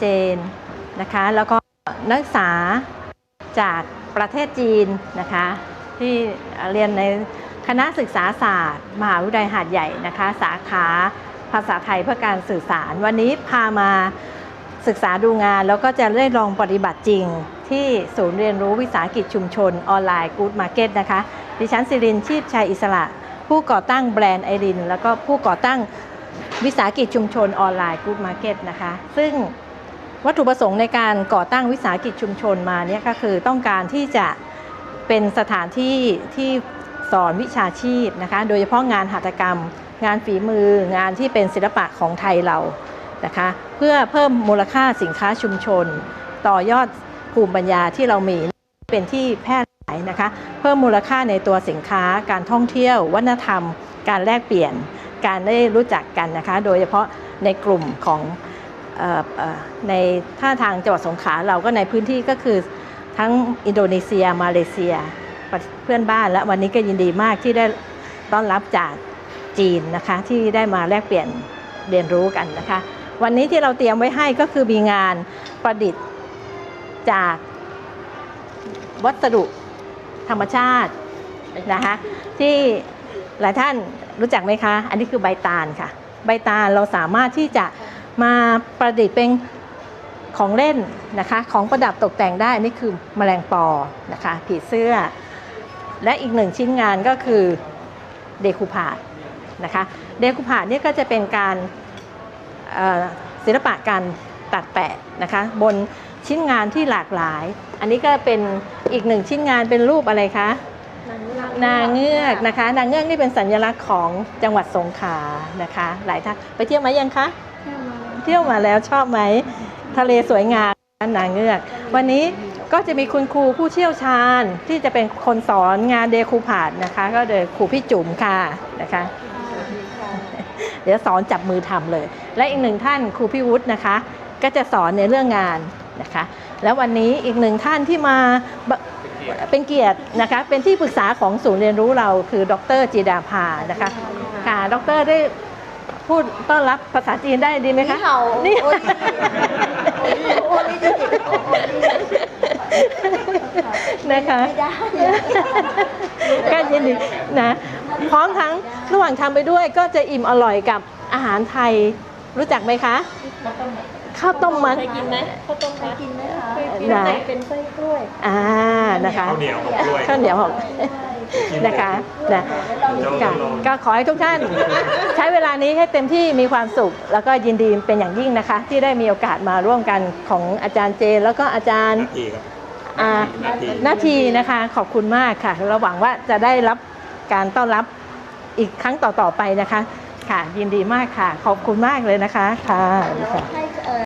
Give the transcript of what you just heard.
เจนนะคะ แล้วก็นักศึกษาจากประเทศจีนนะคะ ที่เรียนในคณะศึกษาศาสตร์ มหาวิทยาลัยหาดใหญ่นะคะ สาขาภาษาไทยเพื่อการสื่อสาร วันนี้พามาศึกษาดูงานแล้วก็จะได้ลองปฏิบัติจริง ที่ศูนย์เรียนรู้วิสาหกิจชุมชนออนไลน์กู๊ดมาร์เก็ตนะคะ ดิฉันสิรินชีพชัยอิสระ ผู้ก่อตั้งแบรนด์ไอริน แล้วก็ผู้ก่อตั้งวิสาหกิจชุมชนออนไลน์กู๊ดมาร์เก็ตนะคะ ซึ่ง วัตถุประสงค์ในการก่อตั้งวิสาหกิจชุมชนมาเนี่ยก็คือต้องการที่จะเป็นสถานที่ที่สอนวิชาชีพนะคะ โดยเฉพาะงานหัตถกรรม งานฝีมืองานที่เป็นศิลปะของไทยเรานะคะ เพื่อเพิ่มมูลค่าสินค้าชุมชน ต่อยอดภูมิปัญญาที่เรามีเป็นที่แพร่หลายนะคะ เพิ่มมูลค่าในตัวสินค้า การท่องเที่ยว วัฒนธรรม การแลกเปลี่ยน การได้รู้จักกันนะคะ โดยเฉพาะในกลุ่มของ ในท่าทางจังหวัดสงขลาเราก็ในพื้นที่ก็คือทั้งอินโดนีเซีย มาเลเซียเพื่อนบ้านและวันนี้ก็ยินดีมากที่ได้ต้อนรับจากจีนนะคะที่ได้มาแลกเปลี่ยนเรียนรู้กันนะคะ วันนี้ที่เราเตรียมไว้ให้ก็คือมีงานประดิษฐ์จากวัสดุธรรมชาตินะคะที่หลายท่านรู้จักไหมคะ อันนี้คือใบตาลค่ะ ใบตาลเราสามารถที่จะ มาประดิษฐ์เป็นของเล่นนะคะ ของประดับตกแต่งได้อันนี่คือแมลงปอนะคะผีเสื้อ และอีกหนึ่งชิ้นงานก็คือเดคูพาดนะคะเดคูพาดเนี่ยก็จะเป็นการเอ่อศิลปะการตัดแปะนะคะบนชิ้นงานที่หลากหลาย อันนี้ก็เป็นอีกหนึ่งชิ้นงานเป็นรูปอะไรคะนางเงือกนะคะ นางเงือกนี่เป็นสัญลักษณ์ของจังหวัดสงขลานะคะ หลายท่านไปเที่ยวมายังคะเที่ยวมาแล้วชอบไหมทะเลสวยงามนางเงือก วันนี้ก็จะมีคุณครูผู้เชี่ยวชาญที่จะเป็นคนสอนงานเดคูพาดนะคะ ก็เดยครูพี่จุ๋มค่ะนะคะ เดี๋ยวสอนจับมือทำเลย และอีกหนึ่งท่านครูพี่วุฒินะคะ ก็จะสอนในเรื่องงานนะคะ แล้ววันนี้อีกหนึ่งท่านที่มาเป็นเกียรตินะคะเป็นที่ปรึกษาของศูนย์เรียนรู้เราคือดรจีดาภานะคะค่ะดรได้ พูดต้อนรับภาษาจีนได้ดีไหมคะ นี่เห่านี่ โอ้ยโอ้ยนี่จะติดโอ้ยนี่นะคะ ไม่ได้ก็ยินดีนะ พร้อมทั้งระหว่างทำไปด้วยก็จะอิ่มอร่อยกับอาหารไทยรู้จักไหมคะ ข้าวต้มมัด เคยกินไหมข้าวต้มมัดกินไหมคะเคยกินไหน แต่เป็นไส้กล้วย อ่านะคะข้าวเหนียวกับกล้วย ข้าวเหนียวของ นะคะนะค่ะก็ขอให้ทุกท่าน ใช้เวลานี้ให้เต็มที่มีความสุข แล้วก็ยินดีเป็นอย่างยิ่งนะคะ ที่ได้มีโอกาสมาร่วมกันของอาจารย์เจนแล้วก็อาจารย์นาทีครับอ่านาทีนาทีนะคะขอบคุณมากค่ะเราหวังว่าจะได้รับการต้อนรับอีกครั้งต่อๆไปนะคะ ค่ะยินดีมากค่ะ ขอบคุณมากเลยนะคะค่ะให้เอ่อ